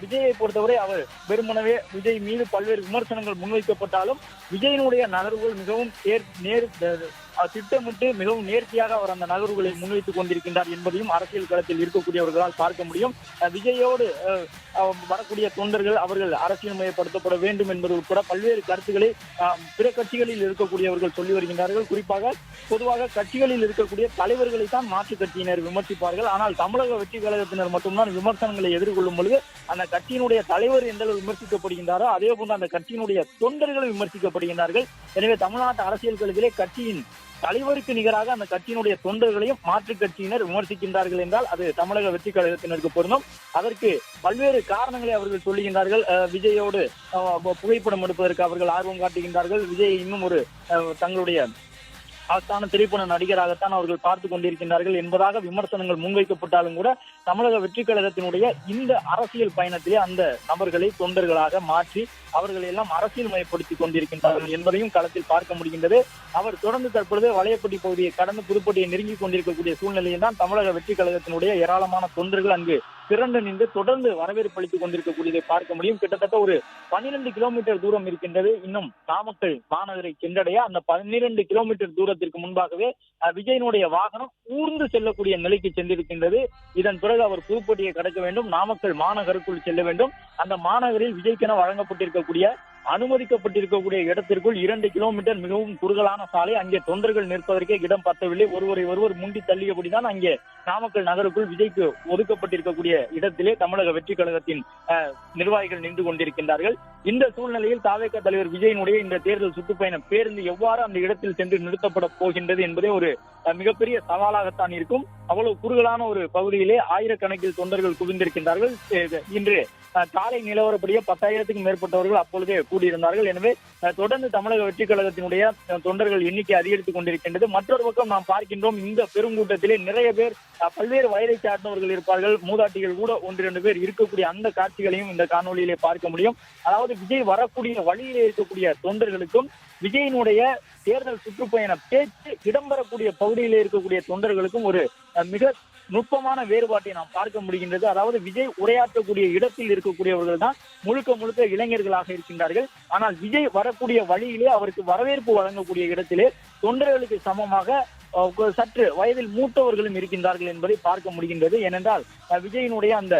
விஜயை பொறுத்தவரை அவர் வெறுமனவே விஜய் மீது பல்வேறு விமர்சனங்கள் முன்வைக்கப்பட்டாலும் விஜயினுடைய நகர்வுகள் மிகவும் நேர் நேர் திட்டமிட்டு மிகவும் நேர்த்தியாக அவர் அந்த நகர்வுகளை முன்வைத்துக் கொண்டிருக்கின்றார் என்பதையும் அரசியல் களத்தில் இருக்கக்கூடியவர்களால் பார்க்க முடியும். விஜயோடு வரக்கூடிய தொண்டர்கள் அவர்கள் அரசியல் மயப்படுத்தப்பட வேண்டும் என்பது உட்பட பல்வேறு கருத்துக்களை பிற கட்சிகளில் இருக்கக்கூடியவர்கள் சொல்லி வருகின்றார்கள். குறிப்பாக பொதுவாக கட்சிகளில் இருக்கக்கூடிய தலைவர்களை தான் மாற்றுக் கட்சியினர் விமர்சிப்பார்கள். ஆனால் தமிழக வெற்றி கழகத்தினர் மட்டும்தான் விமர்சனங்களை எதிர்கொள்ளும் பொழுது அந்த கட்சியினுடைய தலைவர் எந்த அளவு விமர்சிக்கப்படுகின்றாரோ அதே போன்று அந்த கட்சியினுடைய தொண்டர்களும் விமர்சிக்கப்படுகின்றார்கள். எனவே தமிழ்நாட்டு அரசியல் களத்திலே கட்சியின் தலைவருக்கு நிகராக அந்த கட்சியினுடைய தொண்டர்களையும் மாற்றுக் கட்சியினர் விமர்சிக்கின்றார்கள் என்றால் அது தமிழக வெற்றி கழகத்தினருக்கு பொருந்தும். அதற்கு பல்வேறு காரணங்களை அவர்கள் சொல்லுகின்றார்கள். அஹ், விஜயோடு அஹ், புகைப்படம் எடுப்பதற்கு அவர்கள் ஆர்வம் காட்டுகின்றார்கள். விஜய் இன்னும் ஒரு அஹ், தங்களுடைய ஆஸ்தான திரைப்பட நடிகராகத்தான் அவர்கள் பார்த்து கொண்டிருக்கின்றார்கள் என்பதாக விமர்சனங்கள் முன்வைக்கப்பட்டாலும் கூட தமிழக வெற்றி கழகத்தினுடைய இந்த அரசியல் பயணத்திலே அந்த நபர்களை தொண்டர்களாக மாற்றி அவர்களை எல்லாம் அரசியல் மயப்படுத்தி கொண்டிருக்கின்றார்கள் என்பதையும் களத்தில் பார்க்க முடிகின்றது. அவர் தொடர்ந்து தற்பொழுது வளையப்பட்டி பகுதியை கடந்து புதுப்பட்டியை நெருங்கி கொண்டிருக்கக்கூடிய சூழ்நிலையில் தான் தமிழக வெற்றி கழகத்தினுடைய ஏராளமான தொண்டர்கள் அங்கு திரண்டு நின்று தொடர்ந்து வரவேற்பு அளித்துக் கொண்டிருக்கக்கூடியதை பார்க்க முடியும். கிட்டத்தட்ட ஒரு பன்னிரண்டு கிலோமீட்டர் தூரம் இருக்கின்றது. இன்னும் நாமக்கல் மாநகரை சென்றடைய அந்த பன்னிரண்டு கிலோமீட்டர் தூரத்திற்கு முன்பாகவே விஜயனுடைய வாகனம் ஊர்ந்து செல்லக்கூடிய நிலைக்கு சென்றிருக்கின்றது. இதன் பிறகு அவர் புதுப்பட்டியை கடக்க வேண்டும். நாமக்கல் மாநகருக்குள் செல்ல வேண்டும். அந்த மாநகரில் விஜய்க்கென வழங்கப்பட்டிருக்கக்கூடிய அனுமதிக்கப்பட்டிருக்கக்கூடிய இடத்திற்குள் இரண்டு கிலோமீட்டர் மிகவும் குறுகலான சாலை. அங்கே தொண்டர்கள் நிற்பதற்கே இடம் பத்தவில்லை. ஒருவரை ஒருவர் முண்டி தள்ளியபடிதான் அங்கே நாமக்கல் நகருக்குள் விஜய்க்கு ஒதுக்கப்பட்டிருக்கக்கூடிய இடத்திலே தமிழக வெற்றி கழகத்தின் நிர்வாகிகள் நின்று கொண்டிருக்கின்றார்கள். இந்த சூழ்நிலையில் தாவேக தலைவர் விஜயனுடைய இந்த தேர்தல் சுற்றுப்பயணம் பேருந்து எவ்வாறு அந்த இடத்தில் சென்று நிறுத்தப்பட போகின்றது என்பதே ஒரு அஹ், மிகப்பெரிய சவாலாகத்தான் இருக்கும். அவ்வளவு குறுகலான ஒரு பகுதியிலே ஆயிரக்கணக்கில் தொண்டர்கள் குவிந்திருக்கின்றார்கள். இன்று காலை நிலவரப்படியே பத்தாயிரத்துக்கும் மேற்பட்டவர்கள் அப்பொழுதே கூடியிருந்தார்கள். எனவே தொடர்ந்து தமிழக வெற்றி கழகத்தினுடைய தொண்டர்கள் எண்ணிக்கை அதிகரித்துக் கொண்டிருக்கின்றது. மற்றொரு பக்கம் நாம் பார்க்கின்றோம் இந்த பெருங்கூட்டத்திலே நிறைய பேர் பல்வேறு வயதை சார்ந்தவர்கள் இருப்பார்கள். மூதாட்டிகள் கூட ஒன்று இரண்டு பேர் இருக்கக்கூடிய அந்த காட்சிகளையும் இந்த காணொலியிலே பார்க்க முடியும். அதாவது விஜய் வரக்கூடிய வழியிலே இருக்கக்கூடிய தொண்டர்களுக்கும் விஜயினுடைய தேர்தல் சுற்றுப்பயண பேச்சு இடம்பெறக்கூடிய பகுதியிலே இருக்கக்கூடிய தொண்டர்களுக்கும் ஒரு மிக நுட்பமான வேறுபாட்டை நாம் பார்க்க முடிகின்றது. அதாவது விஜய் உரையாற்றக்கூடிய இடத்தில் இருக்கக்கூடியவர்கள் தான் முழுக்க முழுக்க இளைஞர்களாக இருக்கின்றார்கள். ஆனால் விஜய் வரக்கூடிய வழியிலே அவருக்கு வரவேற்பு வழங்கக்கூடிய இடத்திலே தொண்டர்களுக்கு சமமாக சற்று வயதில் மூத்தவர்களும் இருக்கின்றார்கள் என்பதை பார்க்க முடிகின்றது. ஏனென்றால் அஹ், விஜயினுடைய அந்த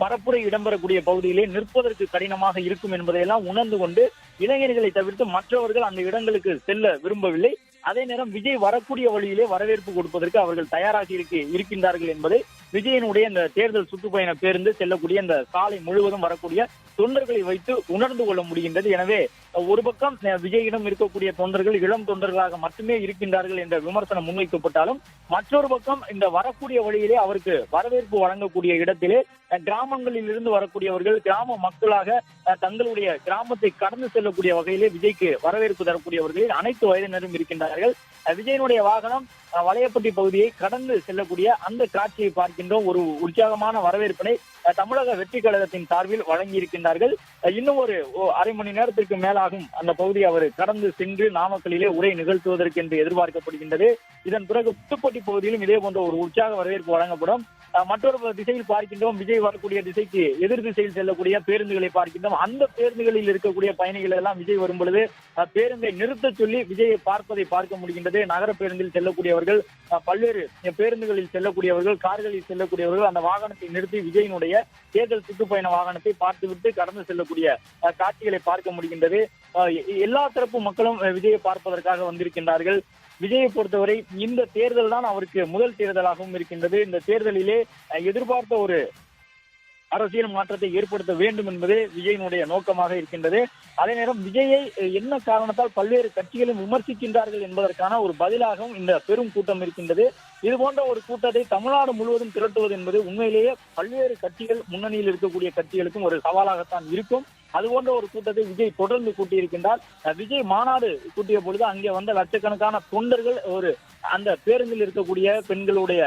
பரப்புரை இடம்பெறக்கூடிய பகுதியிலே நிற்பதற்கு கடினமாக இருக்கும் என்பதையெல்லாம் உணர்ந்து கொண்டு இளைஞர்களை தவிர்த்து மற்றவர்கள் அந்த இடங்களுக்கு செல்ல விரும்பவில்லை. அதே நேரம் விஜய் வரக்கூடிய வழியிலே வரவேற்பு கொடுப்பதற்கு அவர்கள் தயாராக இருக்கு இருக்கின்றார்கள் என்பதை விஜயனுடைய இந்த தேர்தல் சுற்றுப்பயண பேருந்து செல்லக்கூடிய இந்த சாலை முழுவதும் வரக்கூடிய தொண்டர்களை வைத்து உணர்ந்து கொள்ள முடிகின்றது. எனவே ஒரு பக்கம் விஜயிடம் இருக்கக்கூடிய தொண்டர்கள் இளம் தொண்டர்களாக மட்டுமே இருக்கின்றார்கள் என்ற விமர்சனம் முன்வைக்கப்பட்டாலும் மற்றொரு பக்கம் இந்த வரக்கூடிய வழியிலே அவருக்கு வரவேற்பு வழங்கக்கூடிய இடத்திலே கிராமங்களில் இருந்து வரக்கூடியவர்கள் கிராம மக்களாக அஹ், தங்களுடைய கிராமத்தை கடந்து செல்லக்கூடிய வகையிலே விஜய்க்கு வரவேற்பு தரக்கூடியவர்களில் அனைத்து வயதினரும் இருக்கின்றார்கள். விஜயனுடைய வாகனம் வளையப்பட்டி பகுதியை கடந்து செல்லக்கூடிய அந்த காட்சியை பார்க்கின்றோம். ஒரு உற்சாகமான வரவேற்பினை தமிழக வெற்றி கழகத்தின் சார்பில் வழங்கியிருக்கின்றார்கள். இன்னும் ஒரு ஓ- அரை மணி நேரத்திற்கு மேலாகும் அந்த பகுதியை அவர் கடந்து சென்று நாமக்கலிலே உரை நிகழ்த்துவதற்கு என்று எதிர்பார்க்கப்படுகின்றது. இதன் பிறகு புதுப்பட்டி பகுதியிலும் இதே போன்ற ஒரு உற்சாக வரவேற்பு வழங்கப்படும். மற்றொரு திசையில் பார்க்கின்றோம். விஜய் வரக்கூடிய திசைக்கு எதிர் திசையில் செல்லக்கூடிய பேருந்துகளை பார்க்கின்றோம். அந்த பேருந்துகளில் இருக்கக்கூடிய பயணிகள் எல்லாம் விஜய் வரும் பொழுது பேருந்தை நிறுத்த சொல்லி விஜயை பார்ப்பதை பார்க்க முடிகின்றது. நகர பேருந்தில் செல்லக்கூடியவர்கள் பல்வேறு பேருந்துகளில் செல்லக்கூடியவர்கள் கார்களில் செல்லக்கூடியவர்கள் அந்த வாகனத்தை நிறுத்தி விஜயனுடைய தேர்தல் சுற்றுப்பயண வாகனத்தை பார்த்துவிட்டு கடந்து செல்லக்கூடிய காட்சிகளை பார்க்க முடிகின்றது. எல்லா தரப்பு மக்களும் விஜயை பார்ப்பதற்காக வந்திருக்கின்றார்கள். விஜயை பொறுத்தவரை இந்த தேர்தல் தான் அவருக்கு முதல் தேர்தலாகவும் இருக்கின்றது. இந்த தேர்தலிலே எதிர்பார்த்த ஒரு அரசியல் மாற்றத்தை ஏற்படுத்த வேண்டும் என்பதே விஜயனுடைய நோக்கமாக இருக்கின்றது. அதே நேரம் விஜயை என்ன காரணத்தால் பல்வேறு கட்சிகளும் விமர்சிக்கின்றார்கள் என்பதற்கான ஒரு பதிலாகவும் இந்த பெரும் கூட்டம் இருக்கின்றது. இது போன்ற ஒரு கூட்டத்தை தமிழ்நாடு முழுவதும் திரட்டுவது என்பது உண்மையிலேயே பல்வேறு கட்சிகள் முன்னணியில் இருக்கக்கூடிய கட்சிகளுக்கும் ஒரு சவாலாகத்தான் இருக்கும். அது போன்ற ஒரு கூட்டத்தை விஜய் தொடர்ந்து கூட்டியிருக்கின்றார். விஜய் மாநாடு கூட்டிய பொழுது அங்கே வந்த லட்சக்கணக்கான தொண்டர்கள் ஒரு அந்த பேருந்தில் இருக்கக்கூடிய பெண்களுடைய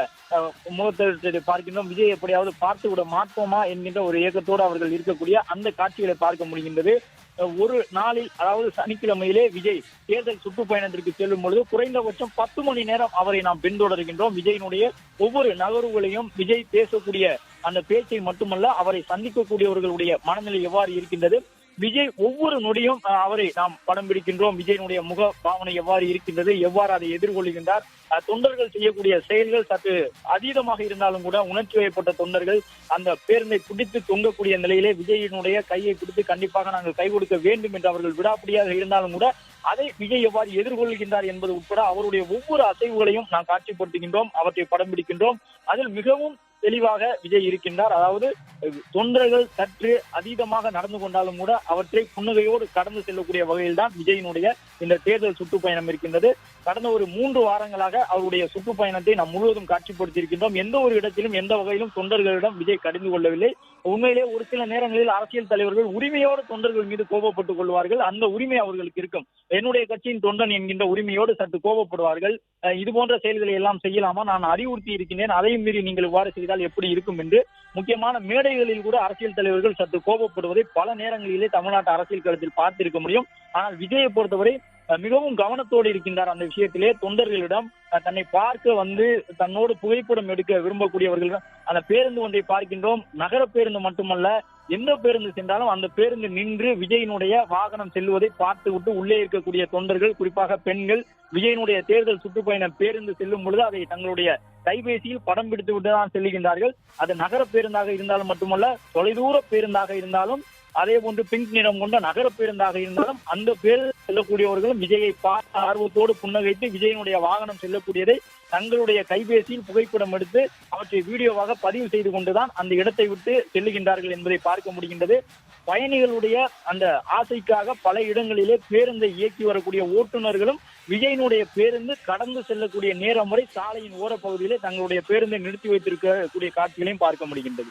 முகத்தை பார்க்கின்றோம். விஜய் எப்படியாவது பார்த்து விட மாட்டோமா என்கின்ற ஒரு இயக்கத்தோடு அவர்கள் இருக்கக்கூடிய அந்த காட்சிகளை பார்க்க முடிகின்றது. ஒரு நாளில் அதாவது சனிக்கிழமையிலே விஜய் தேர்தல் சுற்றுப்பயணத்திற்கு செல்லும் பொழுது குறைந்தபட்சம் பத்து மணி நேரம் அவரை நாம் பின்தொடர்கின்றோம் விஜயினுடைய ஒவ்வொரு நகர்வுகளையும் விஜய் பேசக்கூடிய அந்த பேச்சை மட்டுமல்ல அவரை சந்திக்கக்கூடியவர்களுடைய மனநிலை எவ்வாறு இருக்கின்றது விஜய் ஒவ்வொரு நொடியும் அவரை நாம் படம் பிடிக்கின்றோம். விஜயனுடைய முக பாவனை எவ்வாறு இருக்கின்றது எவ்வாறு அதை எதிர்கொள்கின்றார். தொண்டர்கள் செய்யக்கூடிய செயல்கள் சற்று அதீதமாக இருந்தாலும் கூட உணர்ச்சி வயப்பட்ட தொண்டர்கள் அந்த பேருந்தை பிடித்து தொங்கக்கூடிய நிலையிலே விஜயனுடைய கையை பிடித்து கண்டிப்பாக நாங்கள் கை கொடுக்க வேண்டும் என்று அவர்கள் விடாப்பிடியாக இருந்தாலும் கூட அதை விஜய் எவ்வாறு எதிர்கொள்கின்றார் என்பது உட்பட அவருடைய ஒவ்வொரு அசைவுகளையும் நாம் காட்சிப்படுத்துகின்றோம் அவற்றை படம் பிடிக்கின்றோம். அதில் மிகவும் தெளிவாக விஜய் இருக்கின்றார். அதாவது தொண்டர்கள் சற்று அதீதமாக நடந்து கொண்டாலும் கூட அவற்றை புன்னகையோடு கடந்து செல்லக்கூடிய வகையில் தான் விஜயினுடைய இந்த தேர்தல் சுற்றுப்பயணம் இருக்கின்றது. கடந்த ஒரு மூன்று வாரங்களாக அவருடைய சுற்றுப்பயணத்தை நாம் முழுவதும் காட்சிப்படுத்தியிருக்கின்றோம். எந்த ஒரு இடத்திலும் எந்த வகையிலும் தொண்டர்களிடம் விஜய் கடிந்து கொள்ளவில்லை. உண்மையிலே ஒரு சில நேரங்களில் அரசியல் தலைவர்கள் உரிமையோடு தொண்டர்கள் மீது கோபப்பட்டுக் கொள்வார்கள். அந்த உரிமை அவர்களுக்கு இருக்கும். என்னுடைய கட்சியின் தொண்டன் என்கின்ற உரிமையோடு சற்று கோபப்படுவார்கள். இது போன்ற செயல்களை எல்லாம் செய்யலாமா? நான் அறிவுறுத்தி இருக்கின்றேன். அதையும் மீறி நீங்கள் இவ்வாறு செய்தால் எப்படி இருக்கும் என்று. முக்கியமான மேடைகளில் கூட அரசியல் தலைவர்கள் சற்று கோபப்படுவதை பல நேரங்களிலே தமிழ்நாட்டு அரசியல் களத்தில் பார்த்திருக்க முடியும். ஆனால் விஜயை பொறுத்தவரை மிகவும் கவனத்தோடு இருக்கின்றார் அந்த விஷயத்திலே. தொண்டர்களிடம் தன்னை பார்க்க வந்து தன்னோடு புகைப்படம் எடுக்க விரும்பக்கூடியவர்களிடம் அந்த பேருந்து ஒன்றை பார்க்கின்றோம். நகர பேருந்து மட்டுமல்ல எந்த பேருந்து சென்றாலும் அந்த பேருந்து நின்று விஜயனுடைய வாகனம் செல்வதை பார்த்து விட்டு உள்ளே இருக்கக்கூடிய தொண்டர்கள் குறிப்பாக பெண்கள் விஜயனுடைய தேர்தல் சுற்றுப்பயணம் பேருந்து செல்லும் பொழுது அதை தங்களுடைய கைபேசியில் படம் பிடித்து விட்டு தான் செல்லுகின்றார்கள் அது நகர பேருந்தாக இருந்தாலும் மட்டுமல்ல தொலைதூர பேருந்தாக இருந்தாலும் அதே போன்று பிங்க் நிறம் கொண்ட நகர பேருந்தாக இருந்தாலும் அந்த பேருந்து செல்லக்கூடியவர்களும் விஜயை பார்த்து ஆர்வத்தோடு புன்னகைத்து விஜயனுடைய வாகனம் செல்லக்கூடியதை தங்களுடைய கைபேசியில் புகைப்படம் எடுத்து அவற்றை வீடியோவாக பதிவு செய்து கொண்டுதான் அந்த இடத்தை விட்டு செல்லுகின்றார்கள் என்பதை பார்க்க முடிகின்றது. பயணிகளுடைய அந்த ஆசைக்காக பல இடங்களிலே பேருந்தை இயக்கி வரக்கூடிய ஓட்டுநர்களும் விஜயனுடைய பேருந்து கடந்து செல்லக்கூடிய நேரம் வரை சாலையின் ஓரப்பகுதியிலே தங்களுடைய பேருந்தை நிறுத்தி வைத்திருக்கக்கூடிய காட்சிகளையும் பார்க்க முடிகின்றது.